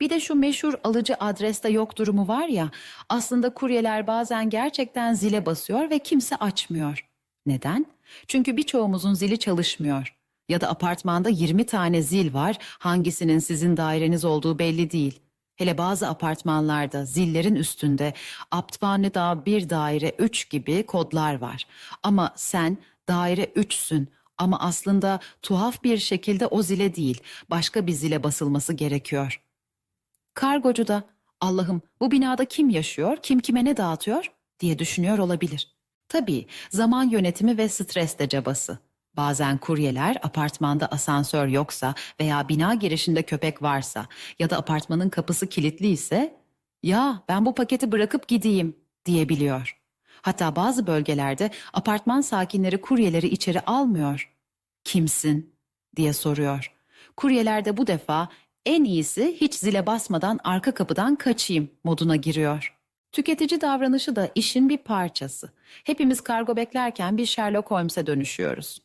Bir de şu meşhur alıcı adreste yok durumu var ya, aslında kuryeler bazen gerçekten zile basıyor ve kimse açmıyor. Neden? Çünkü birçoğumuzun zili çalışmıyor. Ya da apartmanda 20 tane zil var, hangisinin sizin daireniz olduğu belli değil. Hele bazı apartmanlarda zillerin üstünde Aptvaneda bir daire 3 gibi kodlar var. Ama sen daire 3'sün ama aslında tuhaf bir şekilde o zile değil, başka bir zile basılması gerekiyor. Kargocu da Allah'ım bu binada kim yaşıyor, kim kime ne dağıtıyor diye düşünüyor olabilir. Tabii zaman yönetimi ve stres de cabası. Bazen kuryeler apartmanda asansör yoksa veya bina girişinde köpek varsa ya da apartmanın kapısı kilitli ise ya ben bu paketi bırakıp gideyim diyebiliyor. Hatta bazı bölgelerde apartman sakinleri kuryeleri içeri almıyor. Kimsin diye soruyor. Kuryeler de bu defa en iyisi hiç zile basmadan arka kapıdan kaçayım moduna giriyor. Tüketici davranışı da işin bir parçası. Hepimiz kargo beklerken bir Sherlock Holmes'e dönüşüyoruz.